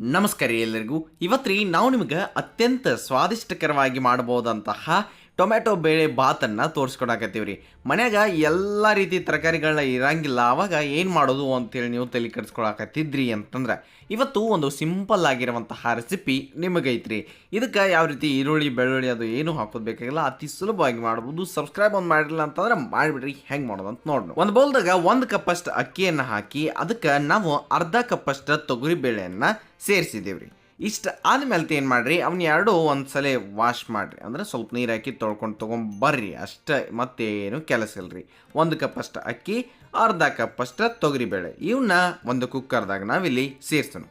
ನಮಸ್ಕಾರ ಎಲ್ಲರಿಗೂ. ಇವತ್ತು ನಾವು ನಿಮಗೆ ಅತ್ಯಂತ ಸ್ವಾದಿಷ್ಟಕರವಾಗಿ ಮಾಡಬಹುದಂತಹ ಟೊಮೆಟೊ ಬೇಳೆ ಬಾತನ್ನು ತೋರಿಸ್ಕೊಡಕತ್ತೀವಿ ರೀ ಮನ್ಯಾಗ ಎಲ್ಲ ರೀತಿ ತರಕಾರಿಗಳನ್ನ ಇರಂಗಿಲ್ಲ ಆವಾಗ ಏನು ಮಾಡೋದು ಅಂತೇಳಿ ನೀವು ತಲೆ ಕೆಡಿಸ್ಕೊಳಕತ್ತಿದ್ರಿ ಅಂತಂದ್ರೆ ಇವತ್ತು ಒಂದು ಸಿಂಪಲ್ ಆಗಿರುವಂತಹ ರೆಸಿಪಿ ನಿಮಗೈತ್ರಿ. ಇದಕ್ಕೆ ಯಾವ ರೀತಿ ಈರುಳ್ಳಿ, ಬೆಳ್ಳುಳ್ಳಿ ಅದು ಏನು ಹಾಕೋದು ಬೇಕಾಗಿಲ್ಲ, ಅತಿ ಸುಲಭವಾಗಿ ಮಾಡ್ಬೋದು. ಸಬ್ಸ್ಕ್ರೈಬ್ ಒಂದು ಮಾಡಿರಲಿಲ್ಲ ಅಂತಂದ್ರೆ ಮಾಡಿಬಿಡ್ರಿ, ಹೆಂಗೆ ಮಾಡೋದು ಅಂತ ನೋಡೋಣ ಒಂದು ಬೌಲ್ದಾಗ ಒಂದು ಕಪ್ಪಷ್ಟು ಅಕ್ಕಿಯನ್ನು ಹಾಕಿ, ಅದಕ್ಕೆ ನಾವು ಅರ್ಧ ಕಪ್ಪಷ್ಟು ತೊಗರಿ ಬೇಳೆಯನ್ನು ಸೇರಿಸಿದ್ದೀವಿ ಇಷ್ಟು ಆದಮೇಲೆ ಏನು ಮಾಡಿರಿ ಅವನ್ನ ಎರಡು ಒಂದ್ಸಲ ವಾಶ್ ಮಾಡಿರಿ. ಅಂದ್ರೆ ಸ್ವಲ್ಪ ನೀರು ಹಾಕಿ ತೊಳ್ಕೊಂಡು ತೊಗೊಂಬರ್ರಿ ಅಷ್ಟೇ ಮತ್ತೇನು ಕೆಲಸ ಇಲ್ಲರಿ ಒಂದು ಕಪ್ ಅಷ್ಟು ಅಕ್ಕಿ, ಅರ್ಧ ಕಪ್ ಅಷ್ಟ ತೊಗರಿ ತೊಗರಿಬೇಳೆ. ಇವನ್ನ ಒಂದು ಕುಕ್ಕರ್ದಾಗ ನಾವಿಲ್ಲಿ ಸೇರಿಸೋಣ.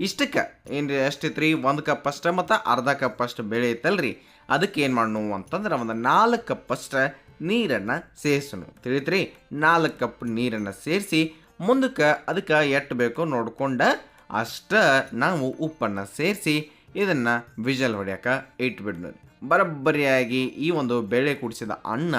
ಇಷ್ಟಕ್ಕೆ ಏನು ಎಷ್ಟೈತೆ ರೀ ಒಂದು ಕಪ್ ಕಪ್ಪಷ್ಟು ಮತ್ತು ಅರ್ಧ ಕಪ್ ಕಪ್ಪಷ್ಟು ಬೇಳೆ ಐತಲ್ರಿ. ಅದಕ್ಕೆ ಏನು ಮಾಡೋಣ ಅಂತಂದ್ರೆ ಒಂದು ನಾಲ್ಕು ಕಪ್ ಕಪ್ಪಷ್ಟು ನೀರನ್ನು ಸೇರಿಸೋಣ. ತಿಳಿತ್ರಿ? ನಾಲ್ಕು ಕಪ್ ನೀರನ್ನು ಸೇರಿಸಿ ಮುಂದಕ್ಕೆ ಅದಕ್ಕೆ ಎಷ್ಟು ಬೇಕೋ ನೋಡ್ಕೊಂಡು ಅಷ್ಟ ನಾವು ಉಪ್ಪನ್ನು ಸೇರಿಸಿ ಇದನ್ನು ವಿಜಲ್ ಹೊಡ್ಯಕ್ಕೆ ಇಟ್ಬಿಡ್ರಿ ಬರಬ್ಬರಿಯಾಗಿ ಈ ಒಂದು ಬೇಳೆ ಕುಡಿಸಿದ ಅನ್ನ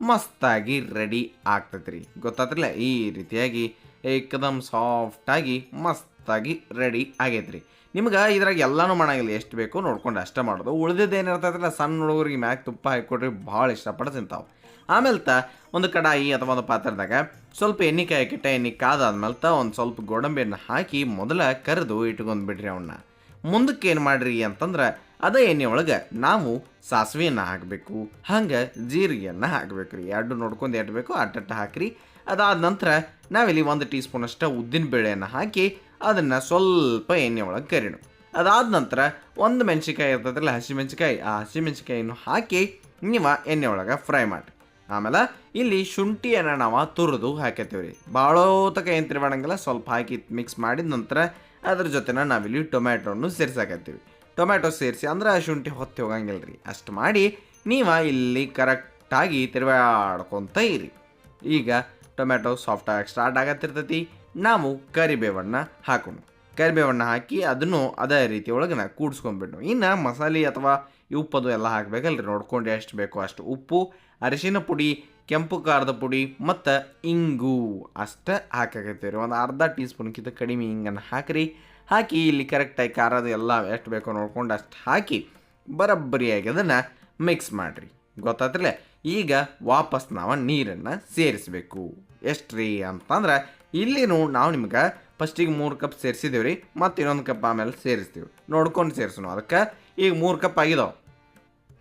ಮಸ್ತಾಗಿ ರೆಡಿ ಆಗ್ತೈತೆ ರೀ ಗೊತ್ತಾತ್ರಲ್ಲ? ಈ ರೀತಿಯಾಗಿ ಏಕದಮ್ ಸಾಫ್ಟಾಗಿ ಮಸ್ತಾಗಿ ರೆಡಿ ಆಗೈತೆ ರೀ ನಿಮ್ಗೆ ಇದ್ರಾಗ ಎಲ್ಲನೂ ಮಾಡಂಗಿಲ್ಲ ಎಷ್ಟು ಬೇಕೋ ನೋಡ್ಕೊಂಡು ಅಷ್ಟೇ ಮಾಡೋದು. ಉಳಿದಿದ್ದು ಏನಿರ್ತೈತಲ್ಲ ಸಣ್ಣ ಹುಡುಗರಿಗೆ ಮ್ಯಾಗ ತುಪ್ಪ ಹಾಕಿಕೊಟ್ರಿ ಭಾಳ ಇಷ್ಟಪಟ್ಟು ತಿಂತಾವೆ. ಆಮೇಲೆ ತ ಒಂದು ಕಡಾಯಿ ಅಥವಾ ಒಂದು ಪಾತ್ರದಾಗ ಸ್ವಲ್ಪ ಎಣ್ಣೆ ಕಾಯಕ್ಕಿಟ್ಟ ಎಣ್ಣೆ ಕಾದಾದ್ಮೇಲೆ ತ ಒಂದು ಸ್ವಲ್ಪ ಗೋಡಂಬಿಯನ್ನು ಹಾಕಿ ಮೊದಲ ಕರೆದು ಇಟ್ಕೊಂಡು ಬಿಡ್ರಿ ಅವನ್ನ ಮುಂದಕ್ಕೆ ಏನು ಮಾಡ್ರಿ ಅಂತಂದ್ರೆ ಅದೇ ಎಣ್ಣೆ ಒಳಗೆ ನಾವು ಸಾಸಿವೆಯನ್ನು ಹಾಕಬೇಕು, ಹಂಗೆ ಜೀರಿಗೆಯನ್ನು ಹಾಕಬೇಕು ರೀ. ಎರಡು ನೋಡ್ಕೊಂಡು ಬೇಕು ಅಟ್ಟಟ್ಟ ಹಾಕಿರಿ. ಅದಾದ ನಂತರ ನಾವಿಲ್ಲಿ ಒಂದು ಟೀ ಸ್ಪೂನಷ್ಟು ಉದ್ದಿನ ಬೇಳೆಯನ್ನು ಹಾಕಿ ಅದನ್ನು ಸ್ವಲ್ಪ ಎಣ್ಣೆ ಒಳಗೆ ಕರೀಣು ಅದಾದ ನಂತರ ಒಂದು ಮೆಣಸಿಕಾಯಿ ಇರ್ತದಲ್ಲ ಹಸಿ ಮೆಣಸಿಕಾಯಿ ಆ ಹಸಿ ಮೆಣಸಿಕಾಯಿಯನ್ನು ಹಾಕಿ ನೀವು ಎಣ್ಣೆ ಒಳಗೆ ಫ್ರೈ ಮಾಡಿ ಆಮೇಲೆ ಇಲ್ಲಿ ಶುಂಠಿಯನ್ನು ನಾವು ತುರಿದು ಹಾಕತ್ತೀವಿ ರೀ ಭಾಳ ತಕ ಏನು ತಿರುವಾಡಂಗಿಲ್ಲ ಸ್ವಲ್ಪ ಹಾಕಿ ಮಿಕ್ಸ್ ಮಾಡಿದ ನಂತರ ಅದ್ರ ಜೊತೆನ ನಾವಿಲ್ಲಿ ಟೊಮ್ಯಾಟೋನು ಸೇರ್ಸಾಕತ್ತೀವಿ ಟೊಮ್ಯಾಟೊ ಸೇರಿಸಿ ಅಂದ್ರೆ ಆ ಶುಂಠಿ ಹೊತ್ತಿ ಹೋಗಂಗಿಲ್ಲ ರೀ ಅಷ್ಟು ಮಾಡಿ ನೀವು ಇಲ್ಲಿ ಕರೆಕ್ಟಾಗಿ ತಿರುವಾಡ್ಕೊತ ಇರಿ. ಈಗ ಟೊಮ್ಯಾಟೊ ಸಾಫ್ಟಾಗಿ ಸ್ಟಾರ್ಟ್ ಆಗತ್ತಿರ್ತೈತಿ. ನಾವು ಕರಿಬೇವನ್ನ ಹಾಕೋಣ. ಕರಿಬೇವನ್ನ ಹಾಕಿ ಅದನ್ನು ಅದೇ ರೀತಿ ಒಳಗೆ ನಾವು ಕೂಡಿಸ್ಕೊಂಡ್ಬಿಟ್ಟು ಇನ್ನು ಮಸಾಲೆ ಅಥವಾ ಉಪ್ಪದು ಎಲ್ಲ ಹಾಕ್ಬೇಕಲ್ರಿ ನೋಡ್ಕೊಂಡು ಎಷ್ಟು ಬೇಕೋ ಅಷ್ಟು ಉಪ್ಪು, ಅರಿಶಿನ ಪುಡಿ, ಕೆಂಪು ಖಾರದ ಪುಡಿ ಮತ್ತು ಇಂಗು ಅಷ್ಟೇ ಹಾಕಾಕತ್ತೀವಿ ರೀ. ಒಂದು ಅರ್ಧ ಟೀ ಸ್ಪೂನ್ಗಿಂತ ಕಡಿಮೆ ಹಿಂಗನ್ನು ಹಾಕಿರಿ. ಹಾಕಿ ಇಲ್ಲಿ ಕರೆಕ್ಟಾಗಿ ಖಾರದ ಎಲ್ಲ ಎಷ್ಟು ಬೇಕೋ ನೋಡ್ಕೊಂಡು ಅಷ್ಟು ಹಾಕಿ ಬರೋಬ್ಬರಿಯಾಗಿ ಅದನ್ನು ಮಿಕ್ಸ್ ಮಾಡಿರಿ. ಗೊತ್ತಾತ್ರಲ್ಲ ಈಗ ವಾಪಸ್ ನಾವು ನೀರನ್ನು ಸೇರಿಸಬೇಕು. ಎಷ್ಟು ರೀ ಅಂತಂದ್ರೆ ನೋಡಿ ನಾವು ನಿಮ್ಗೆ ಫಸ್ಟಿಗೆ ಮೂರು ಕಪ್ ಸೇರಿಸಿದ್ದೀವಿ ರೀ ಮತ್ತು ಇನ್ನೊಂದು ಕಪ್ ಆಮೇಲೆ ಸೇರಿಸ್ತೀವಿ. ನೋಡ್ಕೊಂಡು ಸೇರಿಸೋಣ ಅದಕ್ಕೆ, ಈಗ ಮೂರು ಕಪ್ ಆಗಿದಾವೆ.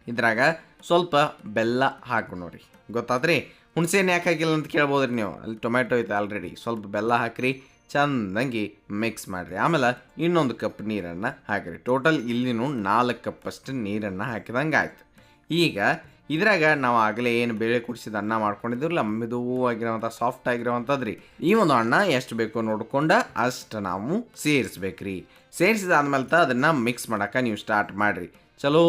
ಇದ್ರಾಗ ಸ್ವಲ್ಪ ಬೆಲ್ಲ ಹಾಕು ನೋಡ್ರಿ. ಗೊತ್ತಾದ್ರಿ? ಹುಣಸೆಹಣ್ಣು ಯಾಕೆ ಹಾಕಿಲ್ಲ ಅಂತ ಕೇಳ್ಬೋದ್ರಿ ನೀವು? ಅಲ್ಲಿ ಟೊಮೆಟೊ ಐತೆ ಆಲ್ರೆಡಿ ಸ್ವಲ್ಪ ಬೆಲ್ಲ ಹಾಕಿರಿ, ಚಂದಂಗಿ ಮಿಕ್ಸ್ ಮಾಡಿರಿ. ಆಮೇಲೆ ಇನ್ನೊಂದು ಕಪ್ ನೀರನ್ನು ಹಾಕಿರಿ. ಟೋಟಲ್ ಇಲ್ಲಿನೂ ನಾಲ್ಕು ಕಪ್ಪಷ್ಟು ನೀರನ್ನು ಹಾಕಿದಂಗೆ ಆಯ್ತು ಈಗ ಇದ್ರಾಗ ನಾವು ಆಗಲೇ ಏನು ಬೇಳೆ ಕುಡಿಸಿದ ಅನ್ನ ಮಾಡ್ಕೊಂಡಿದ್ರಲ್ಲ ಮೆದುವಾಗಿರೋವಂಥ ಸಾಫ್ಟ್ ಆಗಿರೋವಂಥದ್ದು ರೀ ಈ ಒಂದು ಅನ್ನ ಎಷ್ಟು ಬೇಕು ನೋಡ್ಕೊಂಡ ಅಷ್ಟು ನಾವು ಸೇರಿಸ್ಬೇಕ್ರಿ. ಸೇರಿಸಿದಾದ್ಮೇಲೆ ತ ಅದನ್ನು ಮಿಕ್ಸ್ ಮಾಡೋಕೆ ನೀವು ಸ್ಟಾರ್ಟ್ ಮಾಡಿರಿ. ಚಲೋ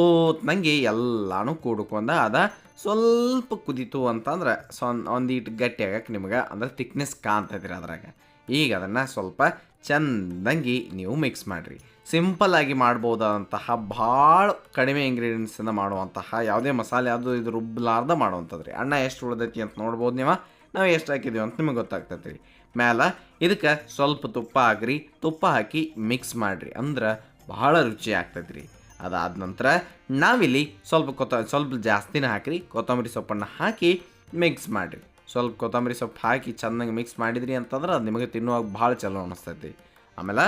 ನಂಗೆ ಎಲ್ಲಾನು ಕೂಡ್ಕೊಂಡ ಅದ ಸ್ವಲ್ಪ ಕುದೀತು ಅಂತಂದ್ರೆ ಸೊನ್ ಒಂದೀಟು ಗಟ್ಟಿ ಆಗಕ್ಕೆ ನಿಮ್ಗೆ ಅಂದ್ರೆ ತಿಕ್ನೆಸ್ ಕಾಣ್ತೈತ್ರಿ ಅದ್ರಾಗ. ಈಗ ಅದನ್ನು ಸ್ವಲ್ಪ ಚೆಂದಂಗಿ ನೀವು ಮಿಕ್ಸ್ ಮಾಡಿರಿ. ಸಿಂಪಲ್ ಆಗಿ ಮಾಡ್ಬೋದಂತಹ ಭಾಳ ಕಡಿಮೆ ಇಂಗ್ರೀಡಿಯೆಂಟ್ಸಿಂದ ಮಾಡುವಂತಹ ಯಾವುದೇ ಮಸಾಲೆ ಅದು ಇದು ರುಬ್ಬಲಾರ್ದ ಮಾಡುವಂಥದ್ದು ರೀ ಅಣ್ಣ ಎಷ್ಟು ಉಳ್ದೈತಿ ಅಂತ ನೋಡ್ಬೋದು ನೀವು. ನಾವು ಎಷ್ಟು ಹಾಕಿದ್ದೀವಿ ಅಂತ ನಿಮಗೆ ಗೊತ್ತಾಗ್ತೈತೆ ರೀ ಮ್ಯಾಲ ಇದಕ್ಕೆ ಸ್ವಲ್ಪ ತುಪ್ಪ ಹಾಕ್ರಿ. ತುಪ್ಪ ಹಾಕಿ ಮಿಕ್ಸ್ ಮಾಡಿರಿ. ಅಂದ್ರೆ ಬಹಳ ರುಚಿ ಆಗ್ತೈತೆ ರೀ ಅದಾದ ನಂತರ ನಾವಿಲ್ಲಿ ಸ್ವಲ್ಪ ಕೊತ್ತ ಸ್ವಲ್ಪ ಜಾಸ್ತಿನ ಹಾಕಿರಿ. ಕೊತ್ತಂಬರಿ ಸೊಪ್ಪನ್ನು ಹಾಕಿ ಮಿಕ್ಸ್ ಮಾಡಿರಿ. ಸ್ವಲ್ಪ ಕೊತ್ತಂಬರಿ ಸೊಪ್ಪು ಹಾಕಿ ಚೆನ್ನಾಗಿ ಮಿಕ್ಸ್ ಮಾಡಿದ್ರಿ ಅಂತಂದ್ರೆ ಅದು ನಿಮಗೆ ತಿನ್ನುವಾಗ ಭಾಳ ಚಲೋ ಅನಿಸ್ತೈತಿ. ಆಮೇಲೆ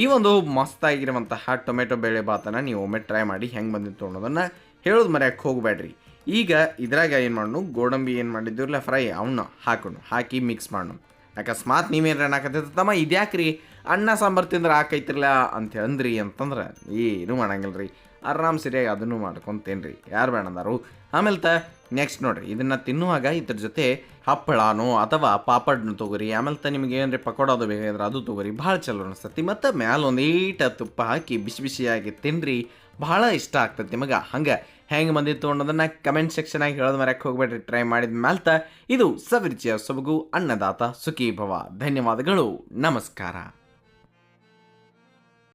ಈ ಒಂದು ಮಸ್ತಾಗಿರುವಂತಹ ಟೊಮೆಟೊ ಬೇಳೆ ಬಾತನ್ನು ನೀವು ಒಮ್ಮೆ ಟ್ರೈ ಮಾಡಿ ಹೆಂಗೆ ಬಂದಿತ್ತು ಅನ್ನೋದನ್ನು ಹೇಳೋದು ಮರ್ಯಾಕೆ ಹೋಗಬೇಡ್ರಿ. ಈಗ ಇದ್ರಾಗ ಏನು ಮಾಡೋಣ ಗೋಡಂಬಿ ಏನು ಮಾಡಿದ್ದಿರಲ್ಲ ಫ್ರೈ ಅವನ್ನ ಹಾಕೋಣ ಹಾಕಿ ಮಿಕ್ಸ್ ಮಾಡೋಣ ಅಕಸ್ಮಾತ್ ನೀವೇನು ಹಾಕತ್ತೈತೆ ತಮ್ಮ? ಇದ್ಯಾಕ್ರಿ? ಅನ್ನ ಸಾಂಬಾರು ತಿಂದ್ರೆ ಹಾಕೈತಿರಲ್ಲ ಅಂತ ಅಂದ್ರಿ ಅಂತಂದ್ರೆ ಏನು ಮಾಡಂಗಿಲ್ಲ ರೀ ಆರಾಮ್ ಸರಿಯಾಗಿ ಅದನ್ನು ಮಾಡ್ಕೊಂತೇನ್ರಿ. ಯಾರು ಬೇಡಂದಾರು? ಆಮೇಲೆ ತ ನೆಕ್ಸ್ಟ್ ನೋಡ್ರಿ, ಇದನ್ನು ತಿನ್ನುವಾಗ ಇದ್ರ ಜೊತೆ ಹಪ್ಪಳನೋ ಅಥವಾ ಪಾಪಡ್ನ ತೊಗೊರಿ. ಆಮೇಲೆ ತ ನಿಮಗೆ ಏನ್ರಿ, ಪಕೋಡೋದು ಬೇಕಾದ್ರೆ ಅದು ತೊಗೊರಿ. ಭಾಳ ಚಲೋ ಅನಿಸ್ತತಿ. ಮತ್ತು ಮ್ಯಾಲೆ ಒಂದು ತುಪ್ಪ ಹಾಕಿ ಬಿಸಿ ಬಿಸಿಯಾಗಿ ತಿನ್ರಿ. ಭಾಳ ಇಷ್ಟ ಆಗ್ತದೆ ನಿಮಗೆ. ಹಂಗೆ ಹೆಂಗೆ ಬಂದಿತ್ತು ಅನ್ನೋದನ್ನ ಕಮೆಂಟ್ ಸೆಕ್ಷನಾಗಿ ಹೇಳೋದು ಮರಕ್ಕೆ ಹೋಗ್ಬೇಡ್ರಿ. ಟ್ರೈ ಮಾಡಿದ ಮ್ಯಾಲ್ತ ಇದು ಸವಿರುಚಿಯ ಸೊಬಗು ಅನ್ನದಾತ ಸುಖಿ ಭವ ಧನ್ಯವಾದಗಳು. ನಮಸ್ಕಾರ.